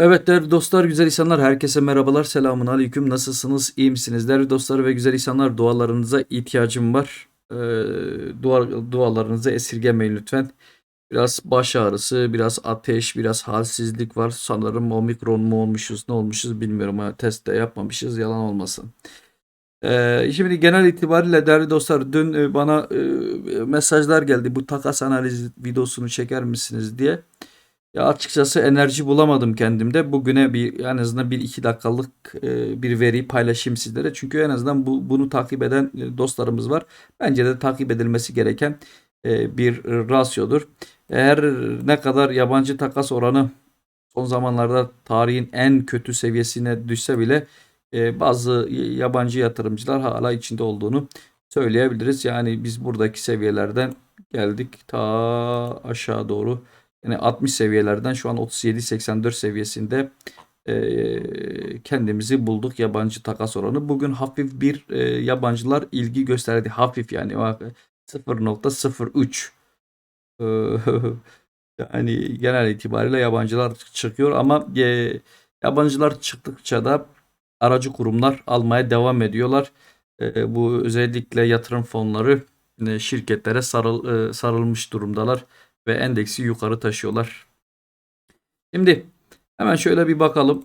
Evet değerli dostlar, güzel insanlar, herkese merhabalar, selamun aleyküm. Nasılsınız, iyi misiniz? Değerli dostlar ve güzel insanlar, dualarınıza ihtiyacım var. Ee, dua, dualarınızı esirgemeyin lütfen. Biraz baş ağrısı, biraz ateş, biraz halsizlik var. Sanırım omikron mu olmuşuz, ne olmuşuz bilmiyorum. ama Test de yapmamışız, yalan olmasın. Ee, şimdi genel itibariyle değerli dostlar, dün e, bana e, mesajlar geldi. Bu takas analiz videosunu çeker misiniz diye. Ya açıkçası enerji bulamadım kendimde. Bugüne bir en azından bir iki dakikalık e, bir veriyi paylaşayım sizlere. Çünkü en azından bu bunu takip eden e, dostlarımız var. Bence de takip edilmesi gereken e, bir rasyodur. Eğer ne kadar yabancı takas oranı son zamanlarda tarihin en kötü seviyesine düşse bile bazı yabancı yatırımcılar hala içinde olduğunu söyleyebiliriz. Yani biz buradaki seviyelerden geldik ta aşağı doğru. Yani 60 seviyelerden şu an 37-84 seviyesinde e, kendimizi bulduk yabancı takas oranı. Bugün hafif bir e, yabancılar ilgi gösterdi. Hafif yani 0.03 e, yani genel itibariyle yabancılar çıkıyor ama e, yabancılar çıktıkça da aracı kurumlar almaya devam ediyorlar. E, bu özellikle yatırım fonları e, şirketlere sarıl, e, sarılmış durumdalar ve endeksi yukarı taşıyorlar. Şimdi hemen şöyle bir bakalım.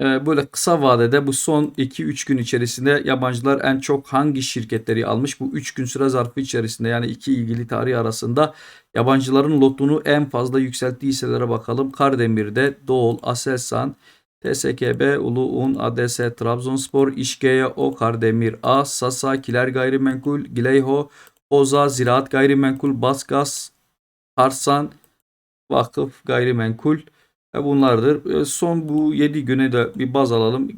Ee, böyle kısa vadede bu son 2-3 gün içerisinde yabancılar en çok hangi şirketleri almış? Bu 3 gün süre zarfı içerisinde yani iki ilgili tarih arasında yabancıların lotunu en fazla yükselttiği hisselere bakalım. Kardemir'de Doğul, Aselsan, TSKB, Uluun, ADS, Trabzonspor, İşgeo, Kardemir A, Sasa, Kiler Gayrimenkul, Gileyho, Oza, Ziraat Gayrimenkul, Basgas, Arsan, vakıf, gayrimenkul ve bunlardır. E, son bu 7 güne de bir baz alalım.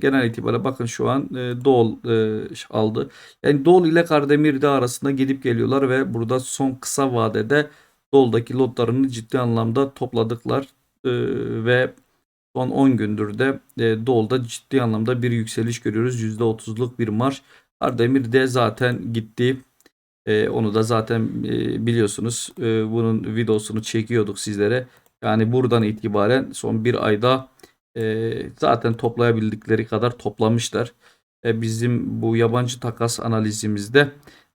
Genel itibariyle bakın şu an e, Doğul e, aldı. Yani Doğul ile Kardemir'de arasında gidip geliyorlar ve burada son kısa vadede Doğul'daki lotlarını ciddi anlamda topladıklar ve son 10 gündür de Doğul'da ciddi anlamda bir yükseliş görüyoruz. %30'luk bir marş. Kardemir de zaten gitti. E, onu da zaten e, biliyorsunuz. E, bunun videosunu çekiyorduk sizlere. Yani buradan itibaren son bir ayda e, zaten toplayabildikleri kadar toplamışlar. E, bizim bu yabancı takas analizimizde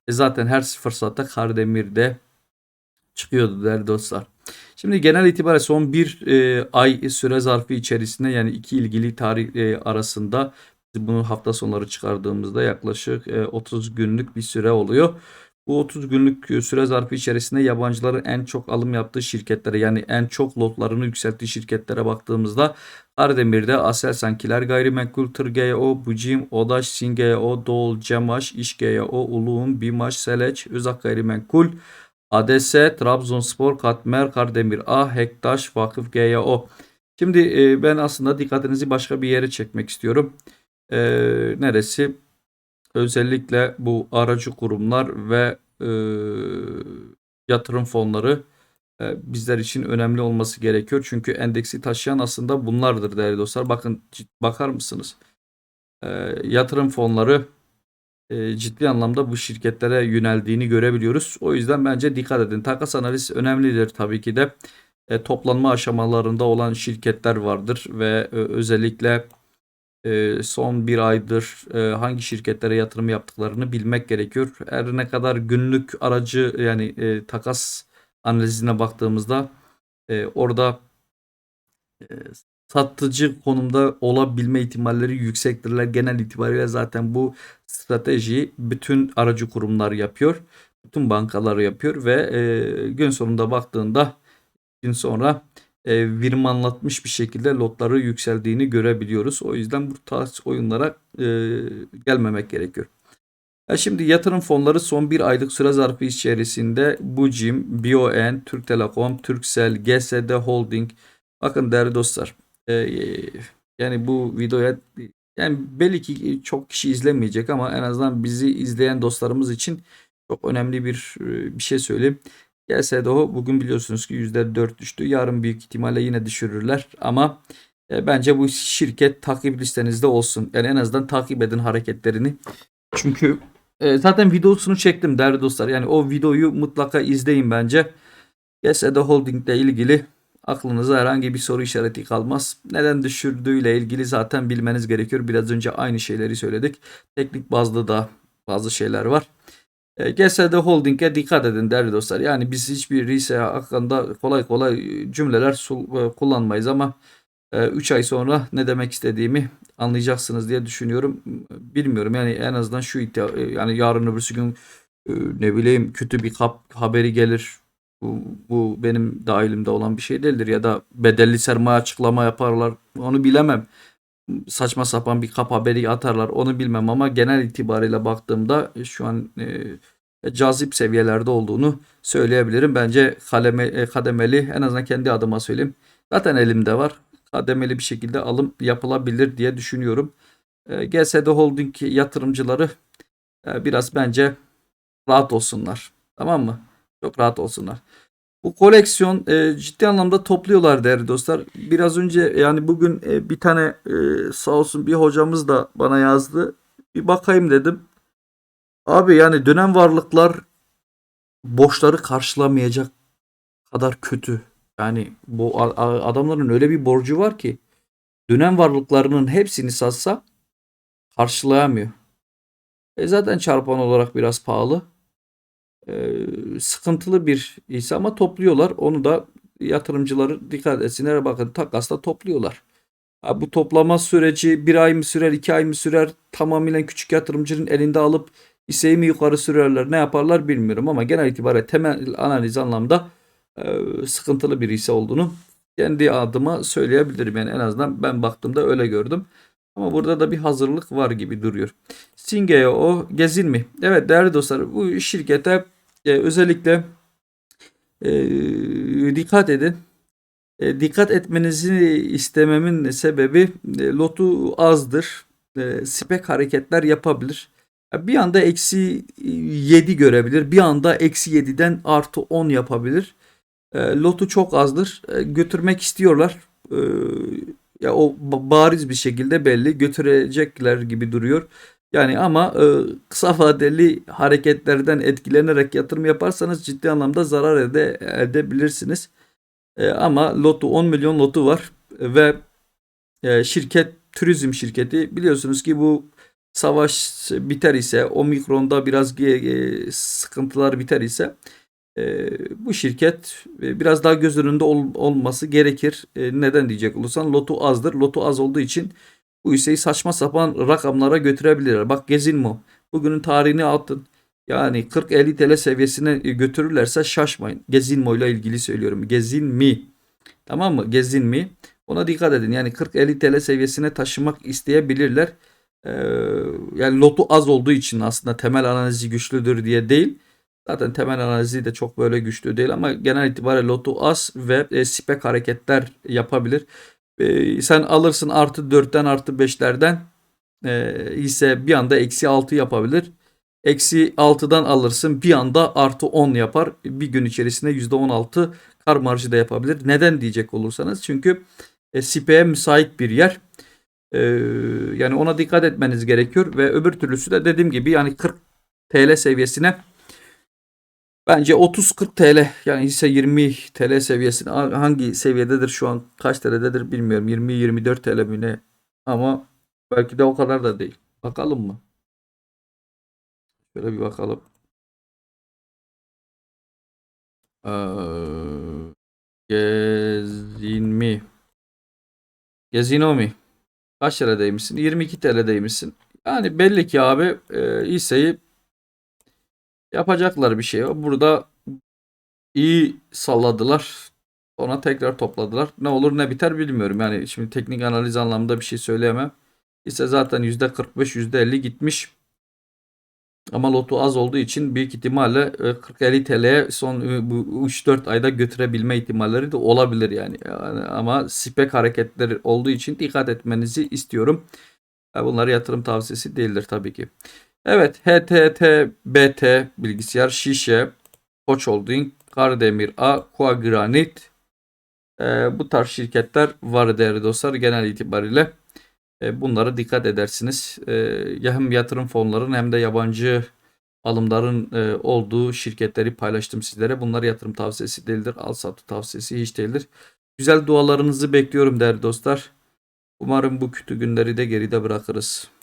e, zaten her fırsatta Kardemir'de çıkıyordu değerli dostlar. Şimdi genel itibariyle son bir e, ay süre zarfı içerisinde yani iki ilgili tarih e, arasında bunu hafta sonları çıkardığımızda yaklaşık e, 30 günlük bir süre oluyor. Bu 30 günlük e, süre zarfı içerisinde yabancıların en çok alım yaptığı şirketlere yani en çok lotlarını yükselttiği şirketlere baktığımızda Kardemir'de Aselsan, Kiler Gayrimenkul, Tır GO, Bucim, Odaş, Sin GO, Doğul, Cemaş, İş GO, Uluğun, Bimaş, Seleç, Özak Gayrimenkul, ADS, Trabzonspor, Katmer, Kardemir A, Hektaş, Vakıf GO. Şimdi e, ben aslında dikkatinizi başka bir yere çekmek istiyorum. E, neresi? Özellikle bu aracı kurumlar ve e, yatırım fonları e, bizler için önemli olması gerekiyor. Çünkü endeksi taşıyan aslında bunlardır değerli dostlar. Bakın bakar mısınız? E, yatırım fonları e, ciddi anlamda bu şirketlere yöneldiğini görebiliyoruz. O yüzden bence dikkat edin. Takas analiz önemlidir tabii ki de. E, toplanma aşamalarında olan şirketler vardır ve e, özellikle ee, son bir aydır e, hangi şirketlere yatırım yaptıklarını bilmek gerekiyor. Her ne kadar günlük aracı yani e, takas analizine baktığımızda e, orada satıcı konumda olabilme ihtimalleri yüksektirler. Genel itibariyle zaten bu strateji bütün aracı kurumlar yapıyor. Bütün bankalar yapıyor ve gün sonunda baktığında gün sonra e, verim anlatmış bir şekilde lotları yükseldiğini görebiliyoruz. O yüzden bu tarz oyunlara e, gelmemek gerekiyor. Ya şimdi yatırım fonları son bir aylık süre zarfı içerisinde Bucim, BON, Türk Telekom, Turkcell, GSD Holding. Bakın değerli dostlar. E, yani bu videoya yani belki çok kişi izlemeyecek ama en azından bizi izleyen dostlarımız için çok önemli bir bir şey söyleyeyim. GSDO bugün biliyorsunuz ki %4 düştü. Yarın büyük ihtimalle yine düşürürler. Ama e, bence bu şirket takip listenizde olsun. Yani en azından takip edin hareketlerini. Çünkü e, zaten videosunu çektim değerli dostlar. Yani o videoyu mutlaka izleyin bence. GSD Holding ile ilgili aklınıza herhangi bir soru işareti kalmaz. Neden düşürdüğüyle ilgili zaten bilmeniz gerekiyor. Biraz önce aynı şeyleri söyledik. Teknik bazda da bazı şeyler var. E, GSD Holding'e dikkat edin değerli dostlar. Yani biz hiçbir hisse hakkında kolay kolay cümleler e, kullanmayız ama 3 ay sonra ne demek istediğimi anlayacaksınız diye düşünüyorum. Bilmiyorum yani en azından şu iddia- e, yani yarın öbürsü gün e, ne bileyim kötü bir kap haberi gelir. Bu, bu benim dahilimde olan bir şey değildir ya da bedelli sermaye açıklama yaparlar. Onu bilemem. Saçma sapan bir kap haberi atarlar. Onu bilmem ama genel itibariyle baktığımda e, şu an e, cazip seviyelerde olduğunu söyleyebilirim. Bence kademe, e, kademeli en azından kendi adıma söyleyeyim. Zaten elimde var. Kademeli bir şekilde alım yapılabilir diye düşünüyorum. E, GSD Holding yatırımcıları e, biraz bence rahat olsunlar. Tamam mı? Çok rahat olsunlar. Bu koleksiyon e, ciddi anlamda topluyorlar değerli dostlar. Biraz önce yani bugün e, bir tane e, sağ olsun bir hocamız da bana yazdı. Bir bakayım dedim. Abi yani dönem varlıklar borçları karşılamayacak kadar kötü. Yani bu adamların öyle bir borcu var ki dönem varlıklarının hepsini satsa karşılayamıyor. E zaten çarpan olarak biraz pahalı. E, sıkıntılı bir hisse ama topluyorlar. Onu da yatırımcıları dikkat etsinler. Bakın takasla topluyorlar. Bu toplama süreci bir ay mı sürer, iki ay mı sürer? Tamamen küçük yatırımcının elinde alıp hisseyi mi yukarı sürerler, ne yaparlar bilmiyorum ama genel itibariyle temel analiz anlamda e, sıkıntılı bir hisse olduğunu kendi adıma söyleyebilirim. Yani en azından ben baktığımda öyle gördüm. Ama burada da bir hazırlık var gibi duruyor. Singeo Gezin mi? Evet değerli dostlar bu şirkete e, özellikle e, dikkat edin. E, dikkat etmenizi istememin sebebi e, lotu azdır. E, spek hareketler yapabilir. Bir anda eksi 7 görebilir. Bir anda eksi 7'den artı 10 yapabilir. E, lotu çok azdır. E, götürmek istiyorlar. E, ya o ba- bariz bir şekilde belli. Götürecekler gibi duruyor. Yani ama e, kısa vadeli hareketlerden etkilenerek yatırım yaparsanız ciddi anlamda zarar ede, edebilirsiniz. E, ama lotu 10 milyon lotu var ve e, şirket turizm şirketi biliyorsunuz ki bu savaş biter ise omikronda biraz e, sıkıntılar biter ise e, bu şirket e, biraz daha göz önünde ol, olması gerekir. E, neden diyecek olursan lotu azdır. Lotu az olduğu için bu hisseyi saçma sapan rakamlara götürebilirler. Bak Gezinmo bugünün tarihini attın. Yani 40-50 TL seviyesine götürürlerse şaşmayın. Gezinmo ile ilgili söylüyorum. Gezin mi? Tamam mı? Gezin mi? Ona dikkat edin. Yani 40-50 TL seviyesine taşımak isteyebilirler. Ee, yani lotu az olduğu için aslında temel analizi güçlüdür diye değil. Zaten temel analizi de çok böyle güçlü değil ama genel itibariyle lotu az ve e, spek hareketler yapabilir. E, sen alırsın artı 4'ten artı 5'lerden e, hisse bir anda eksi 6 yapabilir. Eksi 6'dan alırsın bir anda artı 10 yapar. Bir gün içerisinde %16 kar marjı da yapabilir. Neden diyecek olursanız çünkü e, SP'ye müsait bir yer. E, yani ona dikkat etmeniz gerekiyor ve öbür türlüsü de dediğim gibi yani 40 TL seviyesine bence 30-40 TL yani hisse 20 TL seviyesine hangi seviyededir şu an kaç TL'dedir bilmiyorum 20-24 TL mi ne ama belki de o kadar da değil. Bakalım mı? Şöyle bir bakalım. Ee, Gezin mi? Gezino mi? Kaç TL'deymişsin? 22 TL'deymişsin. Yani belli ki abi e, hisseyi yapacaklar bir şey. Burada iyi salladılar. Sonra tekrar topladılar. Ne olur ne biter bilmiyorum. Yani şimdi teknik analiz anlamında bir şey söyleyemem. Hisse zaten %45 %50 gitmiş. Ama lotu az olduğu için büyük ihtimalle 40-50 TL'ye son e, bu 3-4 ayda götürebilme ihtimalleri de olabilir yani. yani ama spek hareketleri olduğu için dikkat etmenizi istiyorum. Bunlar yatırım tavsiyesi değildir tabii ki. Evet HTT, BT bilgisayar, Şişe, Koç Holding, Kardemir A, Kua Granit e, bu tarz şirketler var değerli dostlar genel itibariyle. E, bunlara dikkat edersiniz. E, hem yatırım fonların hem de yabancı alımların e, olduğu şirketleri paylaştım sizlere. Bunlar yatırım tavsiyesi değildir. Al satı tavsiyesi hiç değildir. Güzel dualarınızı bekliyorum değerli dostlar. Umarım bu kötü günleri de geride bırakırız.